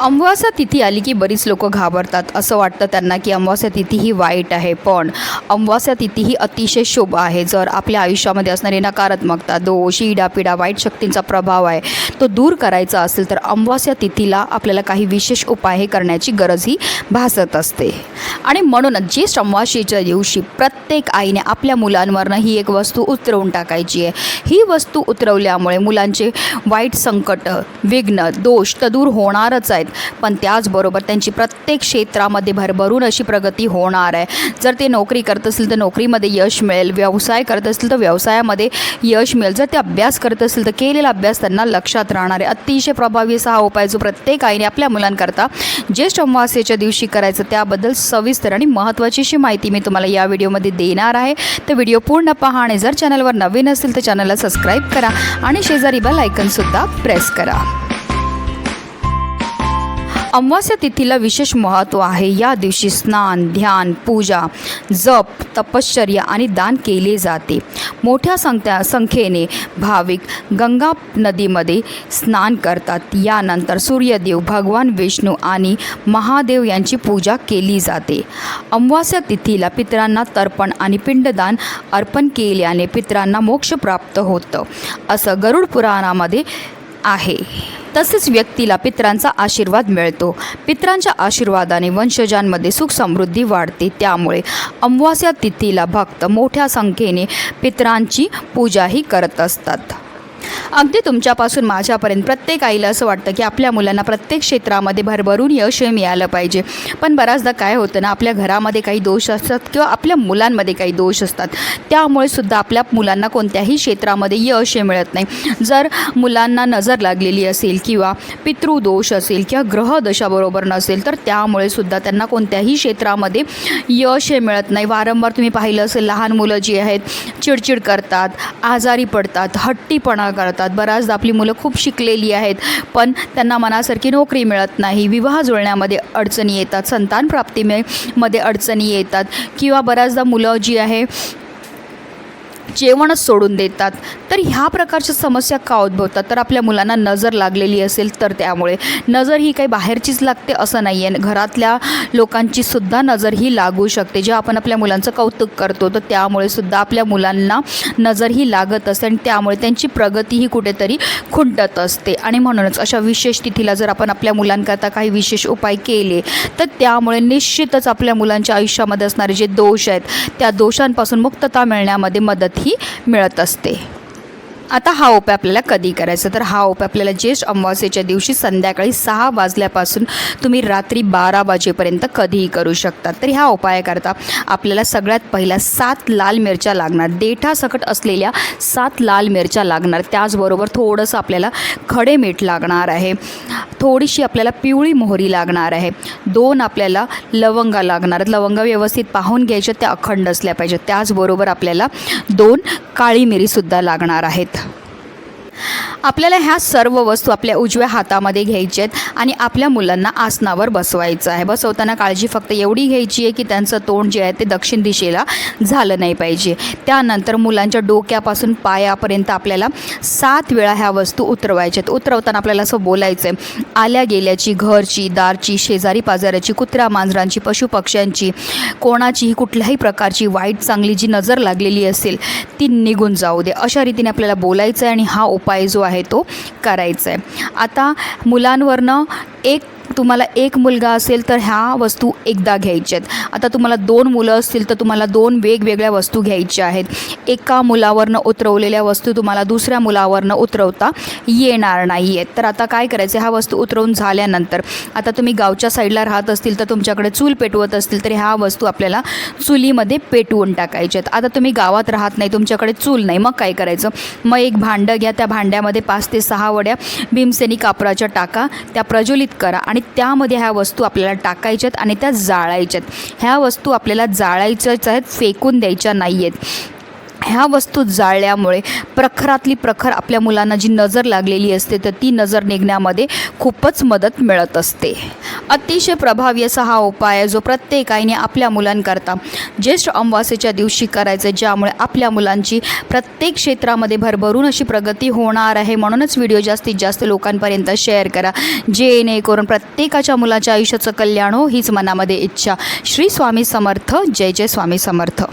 अमावास्या तिथी आली की बरीच लोक घाबरतात. असं वाटतं त्यांना की अमावास्या तिथी ही वाईट आहे. पण अमावास्या तिथी ही अतिशय शुभ आहे. जर आपल्या आयुष्यामध्ये असणारी नकारात्मकता दोष इडापिडा वाईट शक्तींचा प्रभाव आहे तो दूर करायचा असेल तर अमावास्या तिथीला आपल्याला काही विशेष उपाय हे करण्याची गरजही भासत असते. आणि म्हणूनच ज्येष्ठ अमावास्येच्या दिवशी प्रत्येक आईने आपल्या मुलांवरनं ही एक वस्तू उतरवून टाकायची आहे. ही वस्तू उतरवल्यामुळे मुलांचे वाईट संकट विघ्न दोष तर दूर होणारच आहेत. पण त्याचबरोबर त्यांची प्रत्येक क्षेत्रामध्ये भरभरून अशी प्रगती होणार आहे. जर ते नोकरी करत असतील तर नोकरीमध्ये यश मिळेल. व्यवसाय करत असतील तर व्यवसायामध्ये यश मिळेल. जर ते अभ्यास करत असतील तर केलेला अभ्यास त्यांना लक्षात राहणार आहे. अतिशय प्रभावी असा हा उपाय जो प्रत्येक आईने आपल्या मुलांकरता ज्येष्ठ अमावास्येच्या दिवशी करायचं. त्याबद्दल सविस्तर आणि महत्त्वाची अशी माहिती मी तुम्हाला या व्हिडिओमध्ये देणार आहे. तर व्हिडिओ पूर्ण पहा आणि जर चॅनलवर नवीन असेल तर चॅनलला सबस्क्राईब करा आणि शेजारी बेल आयकनसुद्धा प्रेस करा. अमावस्या तिथीला विशेष महत्त्व आहे. या दिवशी स्नान ध्यान पूजा जप तपश्चर्या आणि दान केले जाते. मोठ्या संख्या संख्येने भाविक गंगा नदीमध्ये स्नान करतात. यानंतर सूर्यदेव भगवान विष्णू आणि महादेव यांची पूजा केली जाते. अमावस्या तिथीला पितरांना तर्पण आणि पिंडदान अर्पण केल्याने पितरांना मोक्ष प्राप्त होतं. असं गरुड पुराणामध्ये आहे. तसेच व्यक्तीला पितरांचा आशीर्वाद मिळतो. पितरांच्या आशीर्वादाने वंशजांमध्ये सुख समृद्धी वाढते. त्यामुळे अमावास्या तिथीला भक्त मोठ्या संख्येने पितरांची पूजाही करत असतात. अगदी तुमच्यापासून माझ्यापर्यंत प्रत्येक आईला असं वाटतं की आपल्या मुलांना प्रत्येक क्षेत्रामध्ये भरभरून यश हे मिळालं पाहिजे. पण बऱ्याचदा काय होतं ना आपल्या घरामध्ये काही दोष असतात किंवा आपल्या मुलांमध्ये काही दोष असतात. त्यामुळे सुद्धा आपल्या मुलांना कोणत्याही क्षेत्रामध्ये यश हे मिळत नाही. जर मुलांना नजर लागलेली असेल किंवा पितृदोष असेल किंवा ग्रहदशाबरोबर नसेल तर त्यामुळे सुद्धा त्यांना कोणत्याही क्षेत्रामध्ये यश हे मिळत नाही. वारंवार तुम्ही पाहिलं असेल लहान मुलं जी आहेत चिडचिड करतात आजारी पडतात हट्टीपणा करतात. बऱ्याचदा आपली मुलं खूप शिकलेली आहेत पण त्यांना मनासारखी नोकरी मिळत नाही. विवाह जुळण्यामध्ये अडचणी येतात संतान प्राप्तीमे मध्ये अडचणी येतात किंवा बऱ्याचदा मुलं जी आहे जेवणच सोडून देतात. तर ह्या प्रकारच्या समस्या का उद्भवतात? तर आपल्या मुलांना नजर लागलेली असेल तर त्यामुळे. नजर ही काही बाहेरचीच लागते असं नाही आहे घरातल्या लोकांची सुद्धा नजर ही लागू शकते. जे आपण आपल्या मुलांचं कौतुक करतो तर त्यामुळे सुद्धा आपल्या मुलांना नजर ही लागत असते आणि त्यामुळे त्यांची प्रगती ही कुठेतरी खुंटत असते. आणि म्हणूनच अशा विशेष तिथीला जर आपण आपल्या मुलांकरता काही विशेष उपाय केले तर त्यामुळे निश्चितच आपल्या मुलांच्या आयुष्यामध्ये असणारे जे दोष आहेत त्या दोषांपासून मुक्तता मिळण्यामध्ये मदत ही मिळत असते. आता हा उपाय आपल्याला कधी करायचा? तर हा उपाय आपल्याला ज्येष्ठ अमावास्येच्या दिवशी संध्याकाळी सहा वाजल्यापासून तुम्ही रात्री बारा वाजेपर्यंत कधीही करू शकता. तर ह्या उपायाकरता आपल्याला सगळ्यात पहिल्या सात लाल मिरच्या लागणार. देठासकट असलेल्या सात लाल मिरच्या लागणार. त्याचबरोबर थोडंसं आपल्याला खडे मीठ लागणार आहे. थोडीशी आपल्याला पिवळी मोहरी लागणार आहे. दोन आपल्याला लवंगा लागणार. लवंगा व्यवस्थित पाहून घ्यायच्या त्या अखंड असल्या पाहिजेत. त्याचबरोबर आपल्याला दोन काळी मिरीसुद्धा लागणार आहेत. आपल्याला ह्या सर्व वस्तू आपल्या उजव्या हातामध्ये घ्यायच्या आहेत आणि आपल्या मुलांना आसनावर बसवायचं आहे. बसवताना काळजी फक्त एवढी घ्यायची आहे की त्यांचं तोंड जे आहे ते दक्षिण दिशेला झालं नाही पाहिजे. त्यानंतर मुलांच्या डोक्यापासून पायापर्यंत आपल्याला सात वेळा ह्या वस्तू उतरवायच्या आहेत. उतरवताना आपल्याला असं बोलायचं आहे आल्या गेल्याची घरची दारची शेजारी पाजाऱ्याची कुत्र्या मांजरांची पशुपक्ष्यांची कोणाचीही कुठल्याही प्रकारची वाईट चांगली जी नजर लागलेली असेल ती निघून जाऊ दे. अशा रीतीने आपल्याला बोलायचं आहे आणि हा उपाय जो आहे तो करायचा आहे आता मुलांवरनं एक तुम्हाला एक मुलगा असेल तर ह्या वस्तू एकदा घ्यायच्या आहेत आता तुम्हाला दोन मुलं असतील तर तुम्हाला दोन वेगवेगळ्या वस्तू घ्यायच्या आहेत. एका मुलावरनं उतरवलेल्या वस्तू तुम्हाला दुसऱ्या मुलावरनं उतरवता येणार नाही आहेत तर आता काय करायचं? ह्या वस्तू उतरवून झाल्यानंतर आता तुम्ही गावच्या साईडला राहत असतील तर तुमच्याकडे चूल पेटवत असतील तर ह्या वस्तू आपल्याला चुलीमध्ये पेटवून टाकायच्या आहेत आता तुम्ही गावात राहत नाही तुमच्याकडे चूल नाही. मग काय करायचं? मग एक भांडं घ्या. त्या भांड्यामध्ये पाच ते सहा वड्या भीमसेनी कापराच्या टाका. त्या प्रज्वलित करा आणि आणि त्यामध्ये ह्या वस्तू आपल्याला टाकायच्यात आणि त्या जाळायच्यात. ह्या वस्तू आपल्याला जाळायच्याच आहेत फेकून द्यायच्या नाही आहेत ह्या वस्तू जाळल्यामुळे प्रखरातली प्रखर आपल्या मुलांना जी नजर लागलेली असते तर ती नजर निघण्यामध्ये खूपच मदत मिळत असते. अतिशय प्रभावी असा हा उपाय आहे जो प्रत्येक आईने आपल्या मुलांकरता ज्येष्ठ अमावास्येच्या दिवशी करायचं आहे ज्यामुळे आपल्या मुलांची प्रत्येक क्षेत्रामध्ये भरभरून अशी प्रगती होणार आहे. म्हणूनच व्हिडिओ जास्तीत जास्त लोकांपर्यंत शेअर करा. जेणेकरून प्रत्येकाच्या मुलाच्या आयुष्याचं कल्याण हो हीच मनामध्ये इच्छा. श्री स्वामी समर्थ. जय जय स्वामी समर्थ.